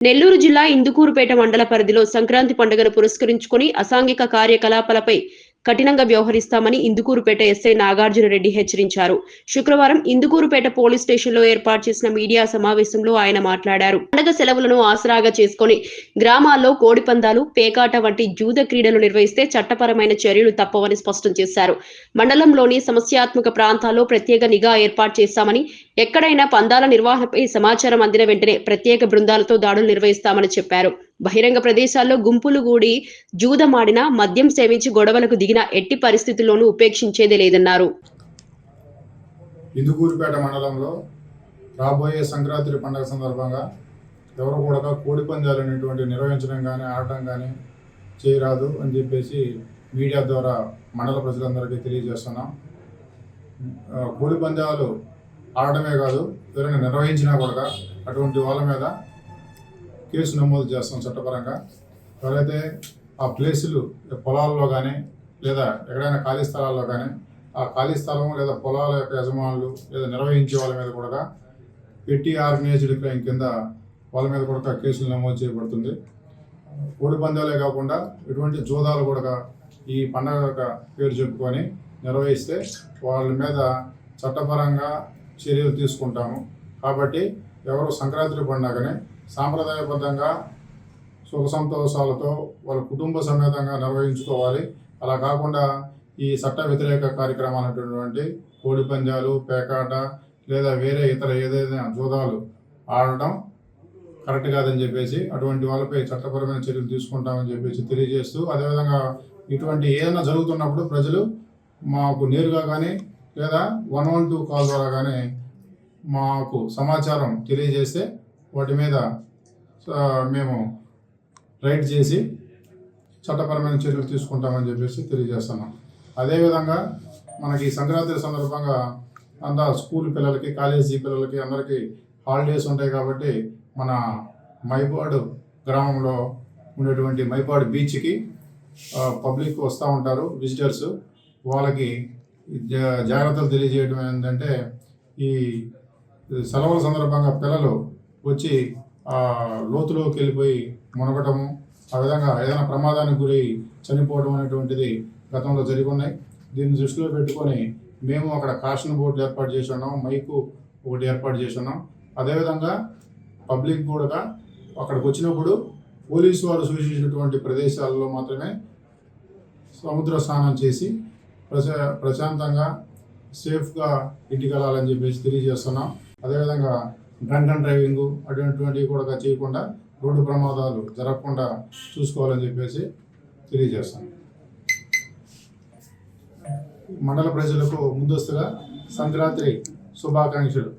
నెల్లూరు జిల్లా ఇందుకూరుపేట మండల పరిధిలో సంక్రాంతి పండుగను పురస్కరించుకుని అసాంఘిక కార్యకలాపాలపై కఠినంగా వ్యవహరిస్తామని ఇందుకూరుపేట ఎస్ఐ నాగార్జున రెడ్డి హెచ్చరించారు. శుక్రవారం ఇందుకూరుపేట పోలీస్ స్టేషన్లో ఏర్పాటు చేసిన మీడియా సమావేశంలో ఆయన మాట్లాడారు. పండగ సెలవులను ఆసరాగా చేసుకొని గ్రామాల్లో కోడిపందాలు పేకాట వంటి జూద క్రీడలు నిర్వహిస్తే చట్టపరమైన చర్యలు తప్పవని స్పష్టం చేశారు. మండలంలోని సమస్యాత్మక ప్రాంతాల్లో ప్రత్యేక నిఘా ఏర్పాటు చేశామని ఎక్కడైనా పందాల నిర్వహణపై సమాచారం అందిన వెంటనే ప్రత్యేక బృందాలతో దాడులు నిర్వహిస్తామని చెప్పారు. బహిరంగ ప్రదేశాల్లో గుంపులు గూడి జూదమాడిన మద్యం సేవించి గొడవలకు దిగిన ఎట్టి పరిస్థితుల్లోనూ ఉపేక్షించేదే లేదన్నారు. ఇందుకూరుపేట మండలంలో రాబోయే సంక్రాంతి పండుగ సందర్భంగా ఎవరు కూడా కోడి పందాలు అనేటువంటి నిర్వహించడం కానీ ఆడటం కానీ చేయరాదు అని చెప్పేసి మీడియా ద్వారా మండల ప్రజలందరికీ తెలియజేస్తున్నాం. కోడి పందాలు ఆడటమే కాదు ఎవరైనా నిర్వహించినా కూడా అటువంటి వాళ్ళ మీద కేసు నమోదు చేస్తాం చట్టపరంగా. ఎవరైతే ఆ ప్లేసులు పొలాల్లో కానీ లేదా ఎక్కడైనా ఖాళీ స్థలాల్లో కానీ ఆ ఖాళీ స్థలం లేదా పొలాల యొక్క యజమానులు లేదా నిర్వహించే వాళ్ళ మీద కూడా పెట్టి ఆర్గనైజ్డ్ క్రైమ్ కింద వాళ్ళ మీద కూడా కేసులు నమోదు చేయబడుతుంది. కోడి పందాలే కాకుండా ఎటువంటి జోదాలు కూడా ఈ పండగ పేరు చెప్పుకొని నిర్వహిస్తే వాళ్ళ మీద చట్టపరంగా చర్యలు తీసుకుంటాము. కాబట్టి ఎవరు సంక్రాంతి పండుగని సాంప్రదాయబద్ధంగా సుఖ సంతోషాలతో వాళ్ళ కుటుంబ సమేతంగా నిర్వహించుకోవాలి. అలా కాకుండా ఈ చట్ట వ్యతిరేక కార్యక్రమాలు కోడి పందాలు పేకాట లేదా వేరే ఇతర ఏదైనా జూదాలు ఆడడం కరెక్ట్ కాదని చెప్పేసి అటువంటి వాళ్ళపై చట్టపరమైన చర్యలు తీసుకుంటామని చెప్పేసి తెలియజేస్తూ అదేవిధంగా ఇటువంటి ఏదైనా జరుగుతున్నప్పుడు ప్రజలు మాకు నేరుగా కానీ లేదా వన్ వన్ టూ కాల్ ద్వారా కానీ మాకు సమాచారం తెలియజేస్తే వాటి మీద మేము రైడ్ చేసి చట్టపరమైన చర్యలు తీసుకుంటామని చెప్పేసి తెలియజేస్తున్నాం. అదేవిధంగా మనకి ఈ సంక్రాంతి సందర్భంగా అంతా స్కూల్ పిల్లలకి కాలేజీ పిల్లలకి అందరికీ హాలిడేస్ ఉంటాయి కాబట్టి మన మైపాడు గ్రామంలో ఉండేటువంటి మైపాడు బీచ్కి పబ్లిక్ వస్తూ ఉంటారు విజిటర్స్. వాళ్ళకి జా- జాగ్రత్తలు తెలియజేయడం ఏంటంటే ఈ సెలవుల సందర్భంగా పిల్లలు వచ్చి ఆ లోతులోకి వెళ్ళిపోయి మునగటము ఆ విధంగా ఏదైనా ప్రమాదానికి గురై చనిపోవడం అనేటువంటిది గతంలో జరిగి ఉన్నాయి దీన్ని దృష్టిలో పెట్టుకొని మేము అక్కడ కాషన్ బోర్డులు ఏర్పాటు చేసి ఉన్నాం మైకు ఒకటి ఏర్పాటు చేసి ఉన్నాం. అదేవిధంగా పబ్లిక్ కూడా అక్కడికి వచ్చినప్పుడు పోలీసు వారు సూచించినటువంటి ప్రదేశాల్లో మాత్రమే సముద్ర స్నానం చేసి ప్రశా ప్రశాంతంగా సేఫ్గా ఇంటికి వెళ్ళాలని చెప్పేసి తెలియజేస్తున్నాం. అదేవిధంగా డ్రంక్ అండ్ డ్రైవింగ్ అటువంటివి కూడా చేయకుండా రోడ్డు ప్రమాదాలు జరగకుండా చూసుకోవాలని చెప్పేసి తెలియజేస్తాం మండల ప్రజలకు ముందస్తుగా సంక్రాంతి శుభాకాంక్షలు.